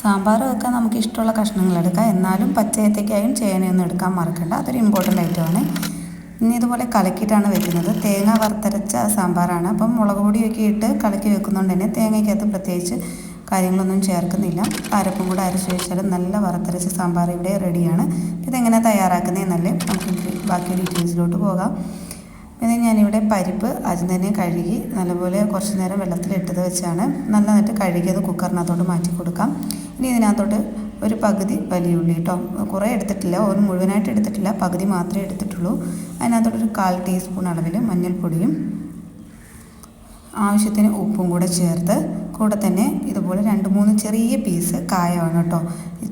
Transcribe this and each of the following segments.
സാമ്പാർ വെക്കാൻ നമുക്ക് ഇഷ്ടമുള്ള കഷ്ണങ്ങൾ എടുക്കാം. എന്നാലും പച്ചയത്തേക്കായും ചേനയൊന്നും എടുക്കാൻ മറക്കണ്ട. അതൊരു ഇമ്പോർട്ടന്റ് ഐറ്റമാണ് ഇനി ഇതുപോലെ കലക്കിയിട്ടാണ് വെക്കുന്നത്. തേങ്ങ വറുത്തരച്ച സാമ്പാറാണ്. അപ്പം മുളക് പൊടിയൊക്കെ ഇട്ട് കലക്കി വെക്കുന്നതുകൊണ്ട് തന്നെ തേങ്ങയ്ക്കകത്ത് പ്രത്യേകിച്ച് കാര്യങ്ങളൊന്നും ചേർക്കുന്നില്ല. അരപ്പും കൂടെ അരച്ച് വെച്ചാലും നല്ല വറുത്തരച്ച സാമ്പാർ ഇവിടെ റെഡിയാണ് ഇതെങ്ങനെ തയ്യാറാക്കുന്നതെന്നല്ലേ നമുക്ക് ബാക്കി ഡീറ്റെയിൽസിലോട്ട് പോകാം. പിന്നെ ഞാനിവിടെ പരിപ്പ് ആദ്യം തന്നെ കഴുകി നല്ലപോലെ കുറച്ച് നേരം വെള്ളത്തിലിട്ടത് വെച്ചാണ് നല്ലതായിട്ട് കഴുകിയത് കുക്കറിനകത്തോട്ട് മാറ്റി കൊടുക്കാം. ഇനി ഇതിനകത്തോട്ട് ഒരു പകുതി വലിയ ഉള്ളി കേട്ടോ കുറേ എടുത്തിട്ടില്ല ഒരു മുഴുവനായിട്ട് എടുത്തിട്ടില്ല പകുതി മാത്രമേ എടുത്തിട്ടുള്ളൂ. അതിനകത്തോട്ടൊരു കാൽ ടീസ്പൂൺ അളവിൽ മഞ്ഞൾപ്പൊടിയും ആവശ്യത്തിന് ഉപ്പും കൂടെ ചേർത്ത് കൂടെ തന്നെ ഇതുപോലെ രണ്ട് മൂന്ന് ചെറിയ പീസ് കായമാണ് കേട്ടോ.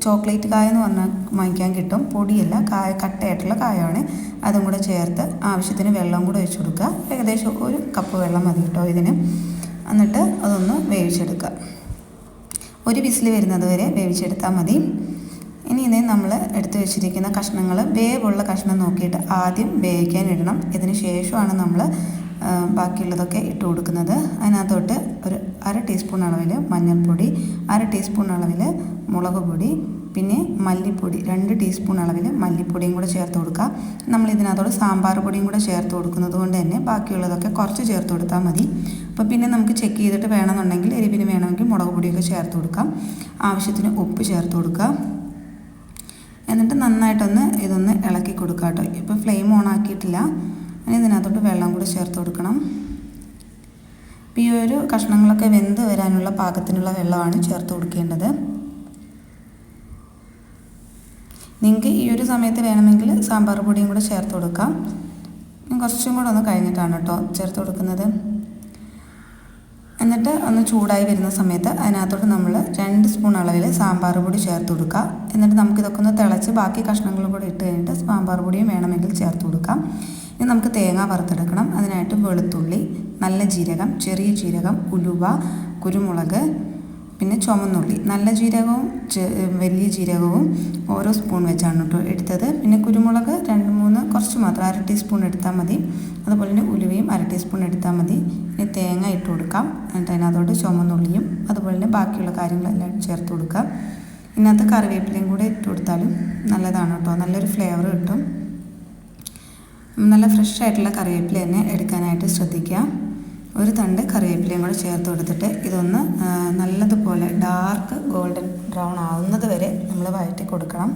ചോക്ലേറ്റ് കായ എന്ന് പറഞ്ഞാൽ വാങ്ങിക്കാൻ കിട്ടും. പൊടിയല്ല കായ കട്ടയായിട്ടുള്ള കായമാണ് അതും കൂടെ ചേർത്ത് ആവശ്യത്തിന് വെള്ളം കൂടെ ഒഴിച്ചു കൊടുക്കുക. ഏകദേശം ഒരു കപ്പ് വെള്ളം മതി കേട്ടോ ഇതിന്. എന്നിട്ട് അതൊന്ന് വേവിച്ചെടുക്കുക. ഒരു വിസിൽ വരുന്നത് വരെ വേവിച്ചെടുത്താൽ മതി. ഇനി ഇതേ നമ്മൾ എടുത്തു വെച്ചിരിക്കുന്ന കഷ്ണങ്ങൾ വേവുള്ള കഷ്ണം നോക്കിയിട്ട് ആദ്യം വേവിക്കാൻ ഇടണം. ഇതിന് ശേഷമാണ് നമ്മൾ ബാക്കിയുള്ളതൊക്കെ ഇട്ട് കൊടുക്കുന്നത്. അതിനകത്തോട്ട് ഒരു അര ടീസ്പൂൺ അളവിൽ മഞ്ഞൾപ്പൊടി അര ടീസ്പൂൺ അളവിൽ മുളക് പൊടി പിന്നെ മല്ലിപ്പൊടി രണ്ട് ടീസ്പൂൺ അളവിൽ മല്ലിപ്പൊടിയും കൂടെ ചേർത്ത് കൊടുക്കുക. നമ്മൾ ഇതിനകത്തോട് സാമ്പാർ പൊടിയും കൂടെ ചേർത്ത് കൊടുക്കുന്നത് കൊണ്ട് തന്നെ ബാക്കിയുള്ളതൊക്കെ കുറച്ച് ചേർത്ത് കൊടുത്താൽ മതി. അപ്പോൾ പിന്നെ നമുക്ക് ചെക്ക് ചെയ്തിട്ട് വേണമെന്നുണ്ടെങ്കിൽ എരിവിന് വേണമെങ്കിൽ മുളക് പൊടിയൊക്കെ ചേർത്ത് കൊടുക്കാം. ആവശ്യത്തിന് ഉപ്പ് ചേർത്ത് കൊടുക്കുക. എന്നിട്ട് നന്നായിട്ടൊന്ന് ഇതൊന്ന് ഇളക്കി കൊടുക്കാം കേട്ടോ. ഇപ്പോൾ ഫ്ലെയിം ഓൺ ആക്കിയിട്ടില്ല. ഇനി ഇതിനകത്തോട്ട് വെള്ളം കൂടി ചേർത്ത് കൊടുക്കണം. ഈ ഒരു കഷ്ണങ്ങളൊക്കെ വെന്ത് വരാനുള്ള പാകത്തിനുള്ള വെള്ളമാണ് ചേർത്ത് കൊടുക്കേണ്ടത്. നിങ്ങൾക്ക് ഈ ഒരു സമയത്ത് വേണമെങ്കിൽ സാമ്പാർ പൊടിയും കൂടെ ചേർത്ത് കൊടുക്കാം. കുറച്ചും കൂടെ ഒന്ന് കഴിഞ്ഞിട്ടാണ് കേട്ടോ ചേർത്ത് കൊടുക്കുന്നത്. എന്നിട്ട് ഒന്ന് ചൂടായി വരുന്ന സമയത്ത് അതിനകത്തോട്ട് നമ്മൾ രണ്ട് സ്പൂൺ അളവിൽ സാമ്പാർ പൊടി ചേർത്ത് കൊടുക്കുക എന്നിട്ട് നമുക്കിതൊക്കെ ഒന്ന് തിളച്ച് ബാക്കി കഷ്ണങ്ങളും കൂടി ഇട്ട് കഴിഞ്ഞിട്ട് സാമ്പാർ പൊടിയും വേണമെങ്കിൽ ചേർത്ത് കൊടുക്കാം. ഇനി നമുക്ക് തേങ്ങ വറുത്തെടുക്കണം. അതിനായിട്ട് വെളുത്തുള്ളി നല്ല ജീരകം ചെറിയ ജീരകം ഉലുവ കുരുമുളക് പിന്നെ ചുമന്നുള്ളി നല്ല ജീരകവും വലിയ ജീരകവും ഓരോ സ്പൂൺ വെച്ചാണ് കേട്ടോ എടുത്തത്. പിന്നെ കുരുമുളക് രണ്ട് മൂന്ന് കുറച്ച് മാത്രം അര ടീസ്പൂൺ എടുത്താൽ മതി. അതുപോലെ തന്നെ ഉലുവയും അര ടീസ്പൂൺ എടുത്താൽ മതി. പിന്നെ തേങ്ങ ഇട്ട് കൊടുക്കാം. എന്നിട്ട് അതിനകത്തോട്ട് ചുമന്നുള്ളിയും അതുപോലെ തന്നെ ബാക്കിയുള്ള കാര്യങ്ങളെല്ലാം ചേർത്ത് കൊടുക്കാം. ഇതിനകത്ത് കറിവേപ്പിലയും കൂടെ ഇട്ട് കൊടുത്താലും നല്ലതാണ് കേട്ടോ നല്ലൊരു ഫ്ലേവർ കിട്ടും. നല്ല ഫ്രഷ് ആയിട്ടുള്ള കറിവേപ്പില തന്നെ എടുക്കാനായിട്ട് ശ്രദ്ധിക്കുക. ഒരു തണ്ട് കറിവേപ്പിലയും കൂടെ ചേർത്ത് കൊടുത്തിട്ട് ഇതൊന്ന് നല്ലതുപോലെ ഡാർക്ക് ഗോൾഡൻ ബ്രൗൺ ആവുന്നത് വരെ നമ്മൾ വഴറ്റി കൊടുക്കണം.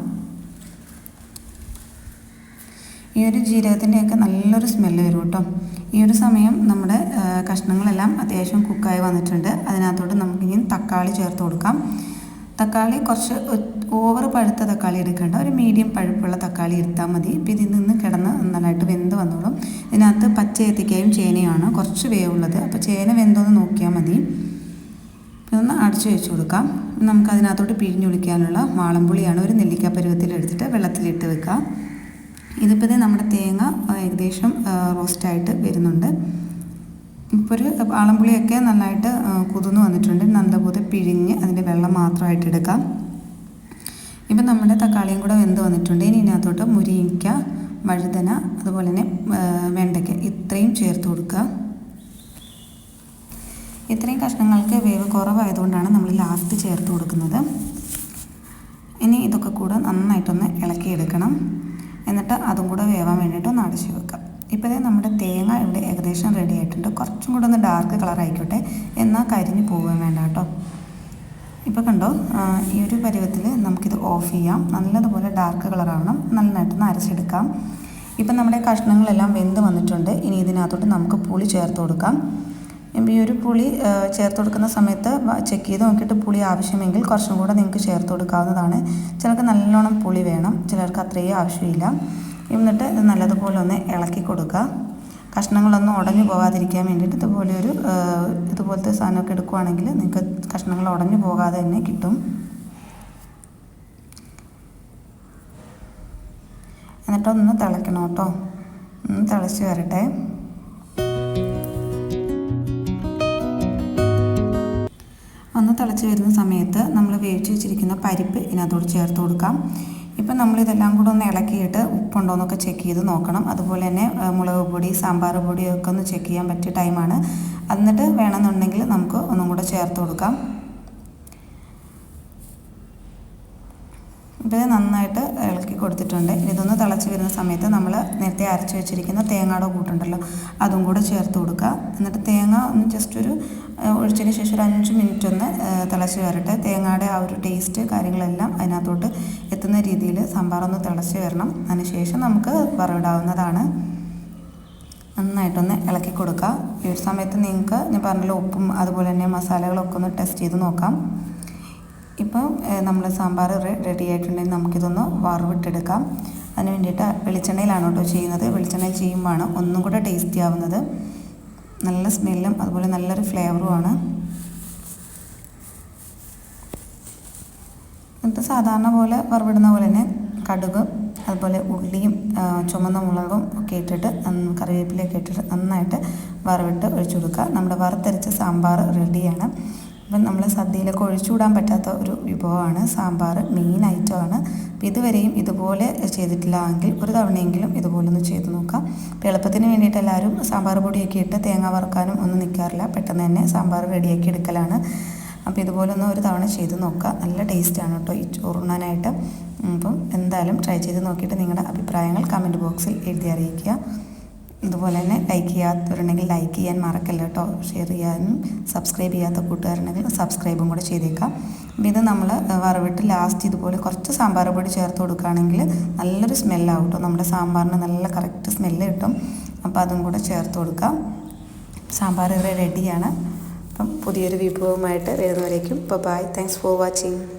ഈ ഒരു ജീരകത്തിന്റെയൊക്കെ നല്ലൊരു സ്മെല്ല് വരും കേട്ടോ. ഈ ഒരു സമയം നമ്മുടെ കഷ്ണങ്ങളെല്ലാം അത്യാവശ്യം കുക്കായി വന്നിട്ടുണ്ട്. അതിനകത്തോട്ട് നമുക്കിനി തക്കാളി ചേർത്ത് കൊടുക്കാം. തക്കാളി കുറച്ച് ഓവർ പഴുത്ത തക്കാളി എടുക്കേണ്ട. ഒരു മീഡിയം പഴുപ്പുള്ള തക്കാളി എടുത്താൽ മതി. ഇപ്പം ഇതിൽ നിന്ന് കിടന്ന് നന്നായിട്ട് വെന്ത് വന്നോളും. ഇതിനകത്ത് പച്ച ഏത്തിക്കായും ചേനയാണ് കുറച്ച് വേവുള്ളത്. അപ്പോൾ ചേന വെന്തോന്ന് നോക്കിയാൽ മതി. ഇതൊന്ന് അടച്ചു വെച്ച് കൊടുക്കാം. നമുക്ക് അതിനകത്തോട്ട് പിഴിഞ്ഞൊഴിക്കാനുള്ള വാളംപുളിയാണ് ഒരു നെല്ലിക്ക പരുവത്തിൽ എടുത്തിട്ട് വെള്ളത്തിലിട്ട് വെക്കുക ഇതിപ്പോൾ ഇത് നമ്മുടെ തേങ്ങ ഏകദേശം റോസ്റ്റായിട്ട് വരുന്നുണ്ട്. ഇപ്പോൾ ഒരു ആളംപുളിയൊക്കെ നന്നായിട്ട് കുതിർന്ന് വന്നിട്ടുണ്ട്. നല്ലപോലെ പിഴിഞ്ഞ് അതിന്റെ വെള്ളം മാത്രമായിട്ട് എടുക്കാം. ഇപ്പം നമ്മുടെ തക്കാളിയും കൂടെ വെന്ത് വന്നിട്ടുണ്ട്. ഇനി ഇതിനകത്തോട്ട് മുരിങ്ങിക്ക വഴുതന അതുപോലെ തന്നെ വെണ്ടയ്ക്ക ഇത്രയും ചേർത്ത് കൊടുക്കുക. ഇത്രയും കഷ്ണങ്ങൾക്ക് വേവ് കുറവായതുകൊണ്ടാണ് നമ്മൾ ലാസ്റ്റ് ചേർത്ത് കൊടുക്കുന്നത്. ഇനി ഇതൊക്കെ കൂടെ നന്നായിട്ടൊന്ന് ഇളക്കിയെടുക്കണം. എന്നിട്ട് അതും കൂടെ വേവാൻ വേണ്ടിയിട്ട് ഒന്ന് അടച്ചു വെക്കാം. ഇപ്പോൾ ഇതേ നമ്മുടെ തേങ്ങ ഇവിടെ ഏകദേശം റെഡി ആയിട്ടുണ്ട്. കുറച്ചും കൂടെ ഒന്ന് ഡാർക്ക് കളർ ആയിക്കോട്ടെ. എന്നാൽ കരിഞ്ഞ് പോകാൻ വേണ്ട കേട്ടോ. ഇപ്പോൾ കണ്ടോ ഈ ഒരു പരുവത്തിൽ നമുക്കിത് ഓഫ് ചെയ്യാം. നല്ലതുപോലെ ഡാർക്ക് കളറാവണം നന്നായിട്ടൊന്ന് അരച്ചെടുക്കാം. ഇപ്പം നമ്മുടെ കഷ്ണങ്ങളെല്ലാം വെന്ത് വന്നിട്ടുണ്ട്. ഇനി ഇതിനകത്തോട്ട് നമുക്ക് പുളി ചേർത്ത് കൊടുക്കാം. ഈ ഒരു പുളി ചേർത്ത് കൊടുക്കുന്ന സമയത്ത് ചെക്ക് ചെയ്ത് നോക്കിയിട്ട് പുളി ആവശ്യമെങ്കിൽ കുറച്ചും കൂടെ നിങ്ങൾക്ക് ചേർത്ത് കൊടുക്കാവുന്നതാണ്. ചിലർക്ക് നല്ലോണം പുളി വേണം. ചിലർക്ക് അത്രയും ആവശ്യമില്ല. എന്നിട്ട് നല്ലതുപോലെ ഒന്ന് ഇളക്കി കൊടുക്കുക. കഷ്ണങ്ങളൊന്നും ഉടഞ്ഞു പോകാതിരിക്കാൻ വേണ്ടിയിട്ട് ഇതുപോലെ ഒരു ഇതുപോലത്തെ സാധനമൊക്കെ എടുക്കുവാണെങ്കിൽ നിങ്ങൾക്ക് കഷ്ണങ്ങൾ ഉടഞ്ഞു പോകാതെ തന്നെ കിട്ടും. എന്നിട്ടൊന്ന് തിളയ്ക്കണം കേട്ടോ. ഒന്ന് തിളച്ച് വരട്ടെ. ഒന്ന് തിളച്ച് വരുന്ന സമയത്ത് നമ്മൾ വേവിച്ച് വെച്ചിരിക്കുന്ന പരിപ്പ് ഇതിനകത്തോട് ചേർത്ത് കൊടുക്കാം. ഇപ്പം നമ്മളിതെല്ലാം കൂടെ ഒന്ന് ഇളക്കിയിട്ട് ഉപ്പുണ്ടോ എന്നൊക്കെ ചെക്ക് ചെയ്ത് നോക്കണം. അതുപോലെ തന്നെ മുളക് പൊടി സാമ്പാർ പൊടിയൊക്കെ ഒന്ന് ചെക്ക് ചെയ്യാൻ പറ്റിയ ടൈമാണ് എന്നിട്ട് വേണമെന്നുണ്ടെങ്കിൽ നമുക്ക് ഒന്നും കൂടെ ചേർത്ത് കൊടുക്കാം. ഇത് നന്നായിട്ട് ഇളക്കി കൊടുത്തിട്ടുണ്ട്. ഇതൊന്ന് തിളച്ച് വരുന്ന സമയത്ത് നമ്മൾ നേരത്തെ അരച്ച് വെച്ചിരിക്കുന്ന തേങ്ങയുടെ കൂട്ടുണ്ടല്ലോ അതും കൂടെ ചേർത്ത് കൊടുക്കുക. എന്നിട്ട് തേങ്ങ ഒന്ന് ജസ്റ്റ് ഒരു ഒഴിച്ചതിന് ശേഷം ഒരു അഞ്ച് മിനിറ്റ് ഒന്ന് തിളച്ച് വരട്ടെ. തേങ്ങയുടെ ആ ഒരു ടേസ്റ്റ് കാര്യങ്ങളെല്ലാം അതിനകത്തോട്ട് എത്തുന്ന രീതിയിൽ സാമ്പാറൊന്ന് തിളച്ച് വരണം. അതിനുശേഷം നമുക്ക് വറവിടാവുന്നതാണ്. നന്നായിട്ടൊന്ന് ഇളക്കി കൊടുക്കുക ഈ ഒരു സമയത്ത് നിങ്ങൾക്ക് ഞാൻ പറഞ്ഞല്ലോ ഉപ്പും അതുപോലെ തന്നെ മസാലകളൊക്കെ ഒന്ന് ടെസ്റ്റ് ചെയ്ത് നോക്കാം. ഇപ്പം നമ്മൾ സാമ്പാർ റെഡി ആയിട്ടുണ്ടെങ്കിൽ നമുക്കിതൊന്ന് വറവിട്ടെടുക്കാം. അതിന് വേണ്ടിയിട്ട് വെളിച്ചെണ്ണയിലാണ് കേട്ടോ ചെയ്യുന്നത്. വെളിച്ചെണ്ണയിൽ ചെയ്യുമ്പോഴാണ് ഒന്നും കൂടെ ടേസ്റ്റി ആവുന്നത്. നല്ല സ്മെല്ലും അതുപോലെ നല്ലൊരു ഫ്ലേവറുമാണ് എന്നിട്ട് സാധാരണ പോലെ വറവിടുന്ന പോലെ തന്നെ കടുക് അതുപോലെ ഉള്ളിയും ചുമന്ന മുളകും ഒക്കെ ഇട്ടിട്ട് കറിവേപ്പിലയൊക്കെ ഇട്ടിട്ട് നന്നായിട്ട് വറവിട്ട് ഒഴിച്ചു കൊടുക്കുക. നമ്മുടെ വറുത്തരച്ച സാമ്പാർ റെഡിയാണ്. അപ്പം നമ്മൾ സദ്യയിലൊക്കെ ഒഴിച്ചുകൂടാൻ പറ്റാത്ത ഒരു വിഭവമാണ് സാമ്പാർ മെയിൻ ഐറ്റമാണ് അപ്പോൾ ഇതുവരെയും ഇതുപോലെ ചെയ്തിട്ടില്ല എങ്കിൽ ഒരു തവണയെങ്കിലും ഇതുപോലെ ഒന്ന് ചെയ്ത് നോക്കാം. അപ്പോൾ എളുപ്പത്തിന് വേണ്ടിയിട്ട് എല്ലാവരും സാമ്പാർ പൊടിയൊക്കെ ഇട്ട് തേങ്ങ വറുക്കാനും ഒന്നും നിൽക്കാറില്ല. പെട്ടെന്ന് തന്നെ സാമ്പാർ റെഡിയാക്കി എടുക്കലാണ്. അപ്പോൾ ഇതുപോലെ ഒന്ന് ഒരു തവണ ചെയ്ത് നോക്കുക. നല്ല ടേസ്റ്റാണ് കേട്ടോ ഈ ചോറുണ്ണാനായിട്ട്. അപ്പം എന്തായാലും ട്രൈ ചെയ്ത് നോക്കിയിട്ട് നിങ്ങളുടെ അഭിപ്രായങ്ങൾ കമന്റ് ബോക്സിൽ എഴുതി അറിയിക്കുക. ഇതുപോലെ തന്നെ ലൈക്ക് ചെയ്യാത്തവരുണ്ടെങ്കിൽ ലൈക്ക് ചെയ്യാൻ മറക്കല്ല കേട്ടോ. ഷെയർ ചെയ്യാനും സബ്സ്ക്രൈബ് ചെയ്യാത്ത കൂട്ടുകാരുണ്ടെങ്കിൽ സബ്സ്ക്രൈബും കൂടെ ചെയ്തേക്കാം. അപ്പം ഇത് നമ്മൾ വറവിട്ട് ലാസ്റ്റ് ഇതുപോലെ കുറച്ച് സാമ്പാർ പൊടി ചേർത്ത് കൊടുക്കുകയാണെങ്കിൽ നല്ലൊരു സ്മെല്ലാവും കേട്ടോ. നമ്മുടെ സാമ്പാറിന് നല്ല കറക്റ്റ് സ്മെല്ല് കിട്ടും. അപ്പോൾ അതും കൂടെ ചേർത്ത് കൊടുക്കാം. സാമ്പാർ ഇവിടെ റെഡിയാണ് അപ്പം പുതിയൊരു വിഭവമായിട്ട് വരുന്നവരേക്കും. Bye thanks for watching